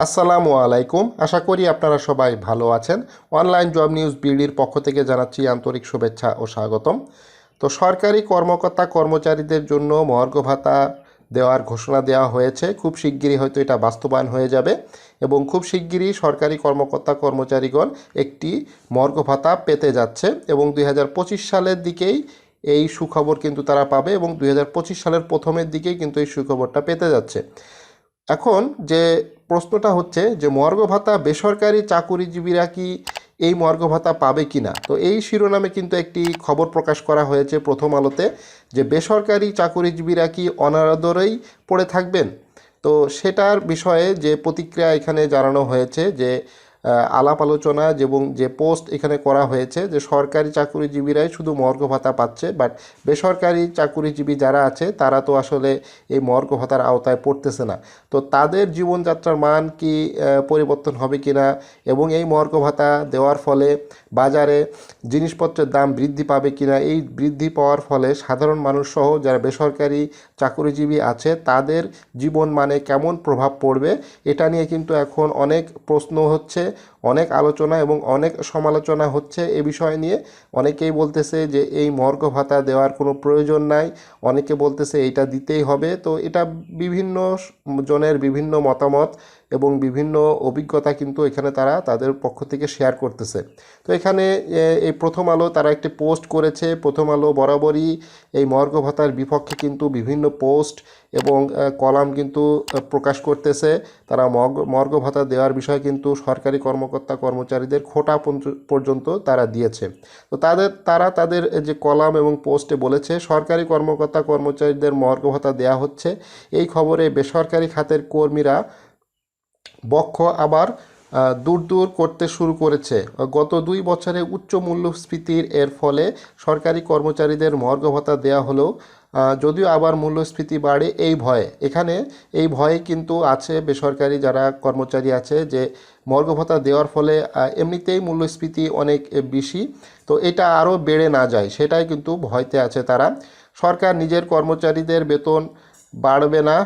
আসসালামু আলাইকুম। আশা করি আপনারা সবাই ভালো আছেন। অনলাইন জব নিউজ বিডির পক্ষ থেকে জানাচ্ছি আন্তরিক শুভেচ্ছা ও স্বাগতম। তো সরকারি কর্মকর্তা কর্মচারীদের জন্য মর্গ ভাতা দেওয়ার ঘোষণা দেওয়া হয়েছে। খুব শিগগিরই হয়তো এটা বাস্তবায়ন হয়ে যাবে এবং খুব শিগগিরই সরকারি কর্মকর্তা কর্মচারীগণ একটি মর্গ ভাতা পেতে যাচ্ছে এবং দুই হাজার পঁচিশ সালের দিকেই এই সুখবর কিন্তু তারা পাবে এবং দুই হাজার পঁচিশ সালের প্রথমের দিকেই কিন্তু এই সুখবরটা পেতে যাচ্ছে। এখন যে প্রশ্নটা হচ্ছে যে মর্গ ভাতা বেসরকারি চাকুরিজীবীরা কি এই মর্গ ভাতা পাবে কি না তো এই শিরোনামে কিন্তু একটি খবর প্রকাশ করা হয়েছে প্রথম আলোতে যে বেসরকারি চাকুরিজীবীরা কি অনাদরেই পড়ে থাকবেন? তো সেটার বিষয়ে যে প্রতিক্রিয়া এখানে জানানো হয়েছে যে আলাপ আলোচনা এবং যে পোস্ট এখানে করা হয়েছে যে সরকারি চাকুরিজীবীরাই শুধু মর্গ ভাতা পাচ্ছে বাট বেসরকারি চাকুরিজীবী যারা আছে, তারা তো আসলে এই মর্গ ভাতার আওতায় পড়তেছে না। তো তাদের জীবনযাত্রার মান কি পরিবর্তন হবে কি না এবং এই মর্গ ভাতা দেওয়ার ফলে বাজারে জিনিসপত্রের দাম বৃদ্ধি পাবে কি না এই বৃদ্ধি পাওয়ার ফলে সাধারণ মানুষ সহ যারা বেসরকারি চাকুরিজীবী আছে, তাদের জীবন মানে কেমন প্রভাব পড়বে, এটা নিয়ে কিন্তু এখন অনেক প্রশ্ন হচ্ছে। অনেক আলোচনা এবং অনেক সমালোচনা হচ্ছে এ বিষয় নিয়ে। অনেকেই বলতেছে যে এই মর্গ ভাতা দেওয়ার কোনো প্রয়োজন নাই। অনেকে বলতেছে এটা দিতেই হবে। তো এটা বিভিন্ন জনের বিভিন্ন মতামত। এবং বিভিন্ন অভিজ্ঞতা কিন্তু এখানে তারা তাদের পক্ষ থেকে শেয়ার করতেছে। তো এখানে এই প্রথম আলো তারা একটি পোস্ট করেছে। প্রথম আলো বরাবরই এই মর্গ ভাতার বিপক্ষে কিন্তু বিভিন্ন পোস্ট এবং কলাম কিন্তু প্রকাশ করতেছে। তারা মর্গ ভাতা দেওয়ার বিষয়ে কিন্তু সরকারি কর্মকর্তা কর্মচারীদের খোটা পর্য- পর্যন্ত তারা দিয়েছে। তো তাদের, তারা তাদের যে কলাম এবং পোস্টে বলেছে, সরকারি কর্মকর্তা কর্মচারীদের মর্গ ভাতা দেওয়া হচ্ছে। এই খবরে বেসরকারি খাতের কর্মীরা বক্ষ আবার দূর দূর করতে শুরু করেছে। গত দুই বছরে উচ্চ মূল্যস্ফীতির এর ফলে সরকারি কর্মচারীদের মর্গ ভাতা দেওয়া হলেও যদিও আবার মূল্যস্ফীতি বাড়ে এই ভয়ে। এখানে এই ভয়ে কিন্তু আছে বেসরকারি যারা কর্মচারী আছে যে মর্গ ভাতা দেওয়ার ফলে এমনিতেই মূল্যস্ফীতি অনেক বেশি। তো এটা আরও বেড়ে না যায়, সেটাই কিন্তু ভয়তে আছে তারা। সরকার নিজের কর্মচারীদের বেতন বাড়বে না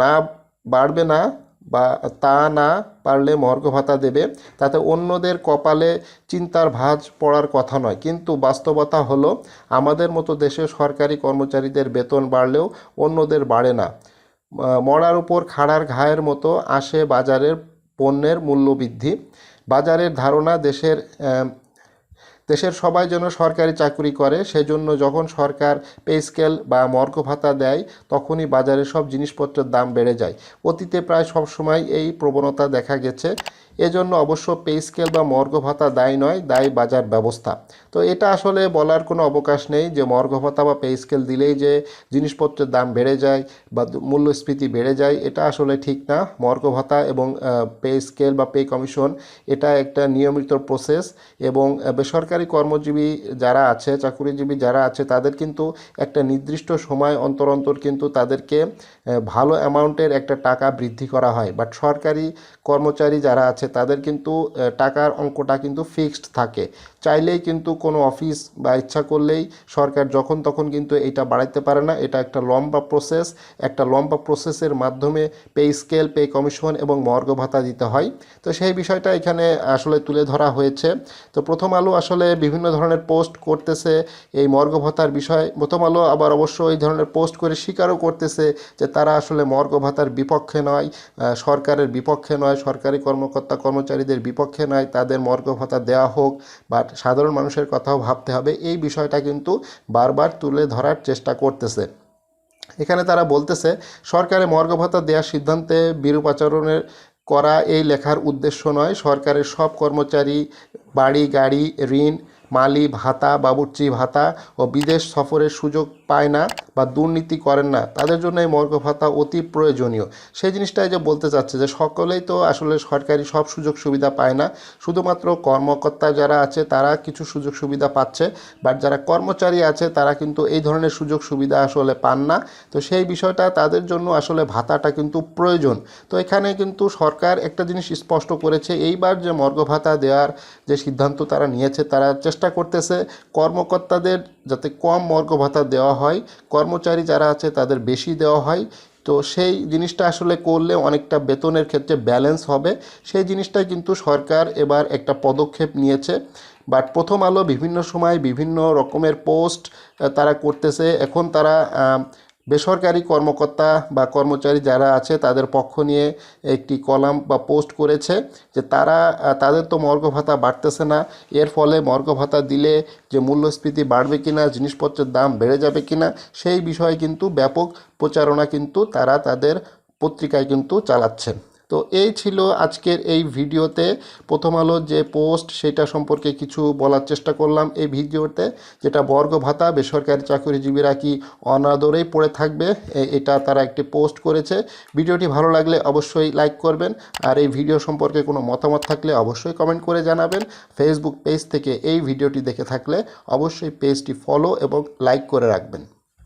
না বাড়বে না বা তা না পারলে মর্গ ভাতা দেবে, তাতে অন্যদের কপালে চিন্তার ভাঁজ পড়ার কথা নয়। কিন্তু বাস্তবতা হলো, আমাদের মতো দেশে সরকারি কর্মচারীদের বেতন বাড়লেও অন্যদের বাড়ে না। মরার উপর খাড়ার ঘায়ের মতো আসে বাজারের পণ্যের মূল্যবৃদ্ধি। বাজারের ধারণা দেশের দেশের সবাই যেন সরকারি চাকরি করে সেজন্য যখন সরকার পে স্কেল বা মর্গ ভাতা দেয় তখনই বাজারে সব জিনিসপত্রের দাম বেড়ে যায়। অতীতে প্রায় সব সময় এই প্রবণতা দেখা গেছে। এজন্য অবশ্য পে স্কেল বা মর্গ ভাতা দায়ী নয় দায়ী বাজার ব্যবস্থা। তো এটা আসলে বলার কোনো অবকাশ নেই যে মর্গ ভাতা বা পে স্কেল দিলেই যে জিনিসপত্রের দাম বেড়ে যায় বা মূল্যস্ফীতি বেড়ে যায় এটা আসলে ঠিক না। মর্গ ভাতা এবং পে স্কেল বা পে কমিশন এটা একটা নিয়মিত প্রসেস এবং আহ, বেসরকারি কর্মজীবী যারা আছে, চাকুরিজীবী যারা আছে, তাদের কিন্তু একটা নির্দিষ্ট সময় অন্তর অন্তর কিন্তু তাদেরকে ভালো অ্যামাউন্টের একটা টাকা বৃদ্ধি করা হয়। বাট সরকারি কর্মচারী যারা আছে, তাদের কিন্তু টাকার অঙ্কটা কিন্তু ফিক্সড থাকে। চাইলেই কিন্তু কোনো অফিস বা ইচ্ছা করলেই সরকার যখন তখন কিন্তু এটা বাড়াইতে পারে না। এটা একটা লম্বা প্রসেস। একটা লম্বা প্রসেসের মাধ্যমে পে স্কেল, পে কমিশন এবং মর্গ ভাতা দিতে হয়। তো সেই বিষয়টা এখানে আসলে তুলে ধরা হয়েছে। তো প্রথম আলো আসলে বিভিন্ন ধরনের পোস্ট করতেছে। এই মর্গ ভাতার বিষয়ে প্রথম আলো আবার অবশ্য এই ধরনের পোস্ট করে স্বীকারও করতেছে যে তারা আসলে মর্গ ভাতার বিপক্ষে নয় সরকারের বিপক্ষে নয়, সরকারি কর্মকর্তা কর্মচারীদের বিপক্ষে নয়, তাদের মর্গ ভাতা দেওয়া হোক, বাট সাধারণ মানুষের কথাও ভাবতে হবে। এই বিষয়টা কিন্তু বারবার তুলে ধরার চেষ্টা করতেছে। এখানে তারা বলতেছে সরকারের মর্গ ভাতা দেওয়ার সিদ্ধান্তে বিরূপ আচরণের করা এই লেখার উদ্দেশ্য নয়। সরকারের সব কর্মচারী, বাড়ি, গাড়ি, ঋণ মালি ভাতা বাবুর্চি ভাতা ও বিদেশ সফরের সুযোগ পায় না বা দুর্নীতি করেন না, তাদের জন্য এই মর্গ ভাতা অতি প্রয়োজনীয়। সেই জিনিসটাই যে বলতে চাচ্ছে যে সকলেই তো আসলে সরকারি সব সুযোগ সুবিধা পায় না, শুধুমাত্র কর্মকর্তা যারা আছে তারা কিছু সুযোগ সুবিধা পাচ্ছে বাট যারা কর্মচারী আছে তারা কিন্তু এই ধরনের সুযোগ সুবিধা আসলে পান না। তো সেই বিষয়টা তাদের জন্য আসলে ভাতাটা কিন্তু প্রয়োজন। তো এখানে কিন্তু সরকার একটা জিনিস স্পষ্ট করেছে, এইবার যে মর্গ ভাতা দেওয়ার যে সিদ্ধান্ত তারা নিয়েছে, তারা চেষ্টা করতেছে কর্মকর্তাদের যাতে কম মর্গ ভাতা দেওয়া হয়। কর্মচারী যারা আছে তাদের বেশি দেওয়া হয়। তো সেই জিনিসটা আসলে করলে অনেকটা বেতনের ক্ষেত্রে ব্যালেন্স হবে। সেই জিনিসটা কিন্তু সরকার এবার একটা পদক্ষেপ নিয়েছে। বাট প্রথম আলো বিভিন্ন সময় বিভিন্ন রকমের পোস্ট তারা করতেছে। এখন তারা বেসরকারি কর্মকর্তা বা কর্মচারী যারা আছে, তাদের পক্ষ নিয়ে একটি কলাম বা পোস্ট করেছে যে তারা, তাদের তো মর্গ ভাতা বাড়তেছে না। এর ফলে মর্গ ভাতা দিলে যে মূল্যস্ফীতি বাড়বে কিনা, জিনিসপত্রের দাম বেড়ে যাবে কিনা, সেই বিষয়ে কিন্তু ব্যাপক প্রচারণা কিন্তু তারা তাদের পত্রিকায় কিন্তু চালাচ্ছেন তো এই ছিল আজকের এই ভিডিওতে। প্রথম আলো যে পোস্ট, সেটা সম্পর্কে কিছু বলার চেষ্টা করলাম এই ভিডিওতে, যেটা বর্গ ভাতা বেসরকারি চাকরিজীবীরা কি অনাদরেই পড়ে থাকবে এটা তারা একটি পোস্ট করেছে। ভিডিওটি ভালো লাগলে অবশ্যই লাইক করবেন, আর এই ভিডিও সম্পর্কে কোনো মতামত থাকলে অবশ্যই কমেন্ট করে জানাবেন। ফেসবুক পেজ থেকে এই ভিডিওটি দেখে থাকলে অবশ্যই পেজটি ফলো এবং লাইক করে রাখবেন।